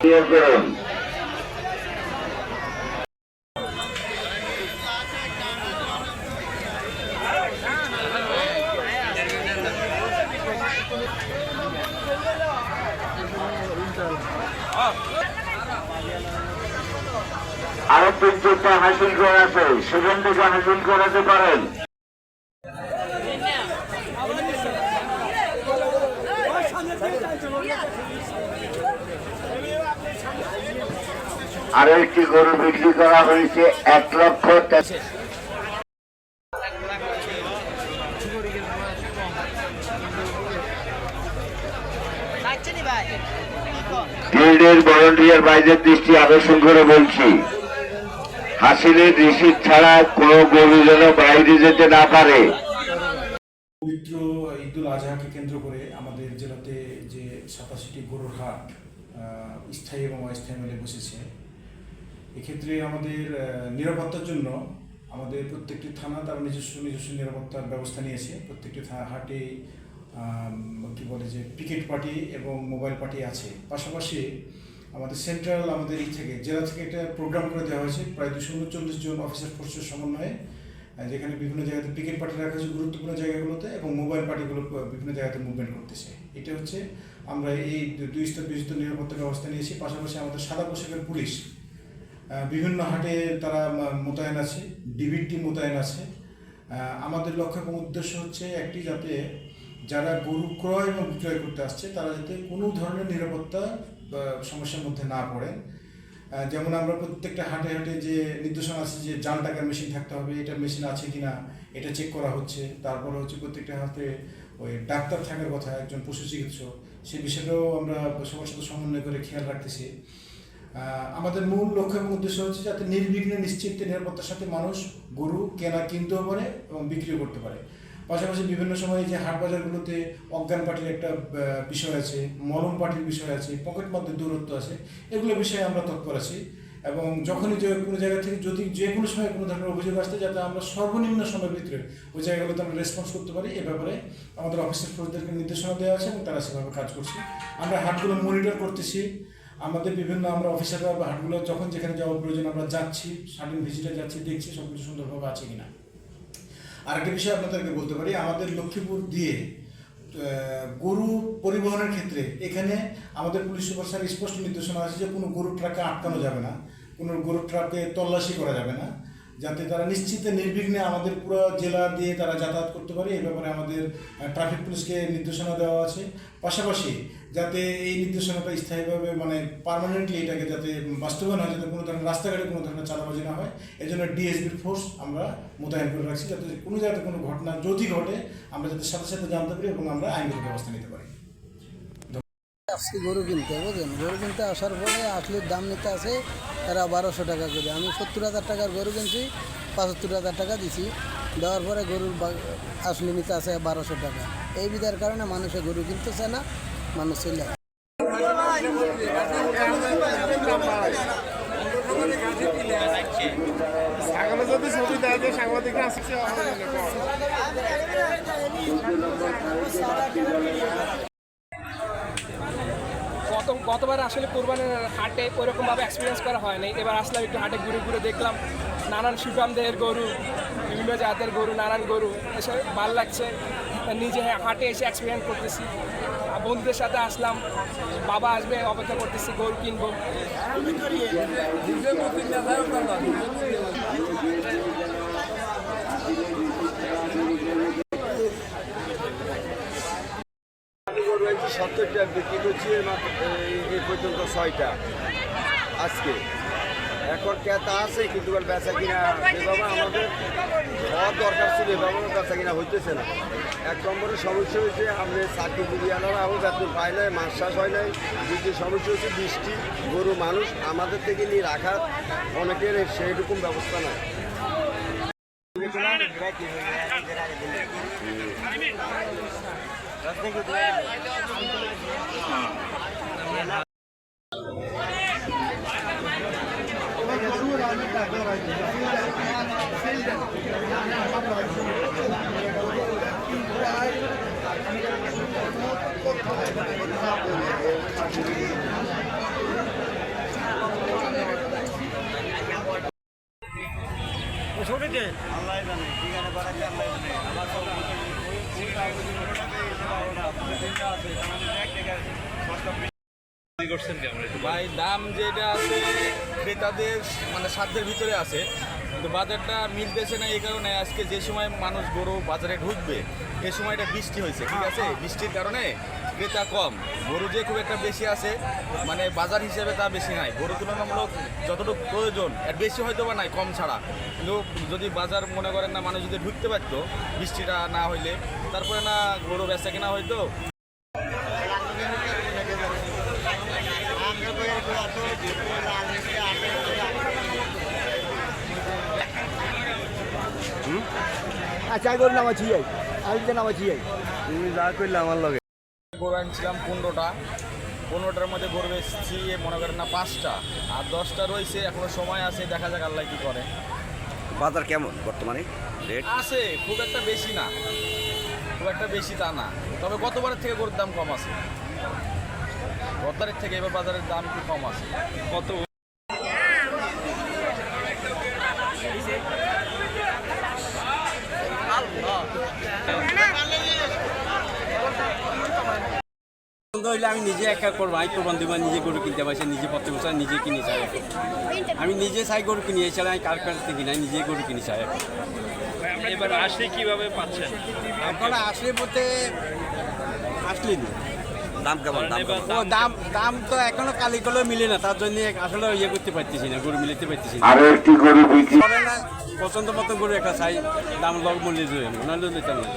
Clear করুন আরও তিনটা হাসিল করা আছে থেকে হাসিল করাতে পারেন। আরও একটি গরু বিক্রি করা হয়েছে, এক লক্ষ ফিল্ডের ভলেন্টিয়ার বাইরের দৃষ্টি আকর্ষণ করে বলছি হাসিলের রিসিট ছাড়া কোনো গরু যেন বাইরে যেতে না পারে। পবিত্র ঈদুল আজহাকে কেন্দ্র করে আমাদের জেলাতে যে সাতাশিটি গরুর হাট স্থায়ী এবং অস্থায়ী মেলে বসেছে। এক্ষেত্রে আমাদের আহ, নিরাপত্তার জন্য আমাদের প্রত্যেকটি থানা তার নিজস্ব নিজস্ব নিরাপত্তার ব্যবস্থা নিয়েছে। প্রত্যেকটি হাটে কি যে পিকেট পার্টি এবং মোবাইল পার্টি আছে, পাশাপাশি আমাদের সেন্ট্রাল আমাদের এই থেকে, জেলা থেকে একটা প্রোগ্রাম করে দেওয়া হয়েছে, প্রায় দুশো উনচল্লিশ জন অফিসার ফোর্সের সমন্বয়ে যেখানে বিভিন্ন জায়গাতে পিকেট পার্টি রাখা হয়েছে গুরুত্বপূর্ণ জায়গাগুলোতে এবং মোবাইল পার্টিগুলো বিভিন্ন জায়গাতে মুভমেন্ট করতেছে। এটা হচ্ছে আমরা এই দুই স্তর বিশিষ্ট নিরাপত্তা ব্যবস্থা নিয়েছি, পাশাপাশি আমাদের সাদা পোশাকের পুলিশ বিভিন্ন হাটে তারা মোতায়েন আছে, ডিবিটি মোতায়েন আছে। আমাদের লক্ষ্য এবং উদ্দেশ্য হচ্ছে একটি যাতে যারা গরু ক্রয় এবং বিক্রয় করতে আসছে তারা যাতে কোনো ধরনের নিরাপত্তা সমস্যার মধ্যে না আহ, যেমন আমরা প্রত্যেকটা হাটে হাটে যে নির্দেশনা আছে যে জাল টাকার মেশিন থাকতে হবে এটা মেশিন আছে কি না এটা চেক করা হচ্ছে। তারপরে হচ্ছে প্রত্যেকটা হাতে ওই ডাক্তার থাকার কথা একজন পশু চিকিৎসক সে বিষয়টাও আমরা সবার সাথে সমন্বয় করে খেয়াল রাখতেছি। আমাদের মূল লক্ষ্য এবং উদ্দেশ্য হচ্ছে যাতে নির্বিঘ্নে নিশ্চিত নিরাপত্তার সাথে মানুষ গরু কেনা কিনতেও পারে এবং বিক্রিও করতে পারে। পাশাপাশি বিভিন্ন সময় যে হাট বাজারগুলোতে অজ্ঞান পার্টির একটা বিষয় আছে, মলম পার্টির বিষয় আছে, পকেট মধ্যে দূরত্ব আছে, এগুলো বিষয়ে আমরা তৎপর আছি। এবং যখনই যে কোনো জায়গা থেকে যদি যে কোনো সময় কোনো ধরনের অভিযোগ আসতে, যাতে আমরা সর্বনিম্ন সময়ের ভিতরে ওই জায়গাগুলোতে আমরা রেসপন্স করতে পারি, এ ব্যাপারে আমাদের অফিসের ফোর্সদেরকে নির্দেশনা দেওয়া আছে এবং তারা সেভাবে কাজ করছে। আমরা হাটগুলো মনিটর করতেছি। আমাদের বিভিন্ন আমরা অফিসাররা বা হাটগুলো যখন যেখানে যাওয়া প্রয়োজন আমরা যাচ্ছি, স্বাধীন ভিজিটে যাচ্ছি, দেখছি সব কিছু সুন্দরভাবে আছে কিনা। আরেকটা বিষয় আপনাদেরকে বলতে পারি, আমাদের লক্ষ্মীপুর দিয়ে গরু পরিবহনের ক্ষেত্রে এখানে আমাদের পুলিশ সুপার স্যার স্পষ্ট নির্দেশনা আছে যে কোনো গরু ট্রাকে আটকানো যাবে না, কোনো গরু ট্রাকে তল্লাশি করা যাবে না। যাতে তারা নিশ্চিতে নির্বিঘ্নে আমাদের পুরো জেলা দিয়ে তারা যাতায়াত করতে পারে। এই ব্যাপারে আমাদের ট্রাফিক পুলিশকে নির্দেশনা দেওয়া আছে। পাশাপাশি যাতে এই নির্দেশনাটা স্থায়ীভাবে মানে পার্মানেন্টলি এটাকে যাতে বাস্তবায়ন হয়, যাতে কোনো ধরনের রাস্তাঘাটে কোনো ধরনের চাঁদাবাজি না হয় এই জন্য ডিএসবির ফোর্স আমরা মোতায়েন করে রাখছি। যাতে কোনো জায়গাতে কোনো ঘটনা যদি ঘটে, আমরা যাতে সাথে সাথে জানতে পারি এবং আমরা আইনগত ব্যবস্থা নিতে পারি। আসছি গরু কিনতে বুঝলেন? গরু কিনতে আসার পরে আসলির দাম নিতে আসে তারা বারোশো টাকা করে। আমি সত্তর হাজার টাকার গরু কিনছি, পঁচাত্তর হাজার টাকা দিছি। দেওয়ার পরে গরুর আসলি নিতে আসে বারোশো টাকা। এই বিধার কারণে মানুষে গরু কিনতেছে না, মানুষ আসে। ছাগলে যদি ছবি দেয় যে সাংবাদিক আসছে গত গতবার আসলে কোরবানির হাটে ওইরকমভাবে এক্সপিরিয়েন্স করা হয়নি। এবার আসলাম একটু হাটে ঘুরে ঘুরে দেখলাম নানান সুকামদের গরু, বিভিন্ন জাতের গরু, নানান গরু। এসে ভালো লাগছে। নিজে হাটে এসে এক্সপিরিয়েন্স করতেছি। বন্ধুদের সাথে আসলাম। বাবা আসবে, অপেক্ষা করতেছি, গরু কিনবো। সত্তরটা বিক্রি করছি এই- পর্যন্ত ছয়টা। আজকে। এখন ক্রেতা আছে, কিন্তু বেচা কিনা যেভাবে আমাদের হওয়ার দরকার ছিল, এভাবে বেচা কিনা হইতেছে না। এক নম্বরের সমস্যা হয়েছে আপনি চাকরি আনারা এখন বেতন পায় নাই, মাস চাষ হয় নাই। দ্বিতীয় সমস্যা হচ্ছে বৃষ্টি, গরু, মানুষ, আমাদের থেকে নিয়ে রাখার অনেকের সেইরকম ব্যবস্থা নাই। ছোট আল্লাহ জানে ঠিক আছে আমার সব ভাই দাম যেটা আছে ক্রেতাদের মানে সাধ্যের ভিতরে আছে। কিন্তু বাজারটা মিলতেছে না এই কারণে আজকে যে সময় মানুষ গরু বাজারে ঢুকবে এই সময়টা বৃষ্টি হয়েছে ঠিক আছে? বৃষ্টির কারণে ক্রেতা কম। গরু যে খুব একটা বেশি আছে মানে বাজার হিসেবে তা বেশি নাই। গরু তুলনামূলক যতটুকু প্রয়োজন এর বেশি হয়তো বা নাই কম ছাড়া। কিন্তু যদি বাজার মনে করেন না মানুষ যদি ঢুকতে পারতো বৃষ্টিটা না হইলে তারপরে না গরু বেচা কেনা হয়তো আচ্ছা গরু নামাচ্ছি যাই আমি তো নামাচ্ছি যাই তুমি যা করলে আমার লগে। গরু আনছিলাম পনেরোটা। পনেরোটার মধ্যে গরু বেচছি মনে করেন না পাঁচটা। আর দশটা রয়েছে এখনও সময় আছে দেখা যাক আল্লাহ কি করে। বাজার কেমন বর্তমানে? রেট আছে খুব একটা বেশি না। খুব একটা বেশি তা না। তবে গতবারের থেকে গরুর দাম কম আছে। গতবারের থেকে এবার বাজারের দাম একটু কম আছে। কত হইলে আমি নিজে একা করব। আমি কোরবান দিব নিজে গরু কিনতে পারছি নিজে প্রত্যেক বছর নিজে কিনে চাই। আমি নিজে চাই গরু কিনি এছাড়া আমি কার কাছ থেকে কিনি? নিজে গরু কিনি চাই। এবার আসলে কীভাবে পাচ্ছেন? এখন আসলে বলতে আসলেনি দাম কেমন? ও দাম দাম তো এখনও কালি কলে মিলে না তার জন্য আসলে ইয়ে করতে পারতেছি না গরু মিলাতে পারতেছি না। আরও একটি গরু বিক্রি পছন্দ মতো গরু একটা চাই দাম লগ মূল্যে জুয়ে ওনার নিতাম না।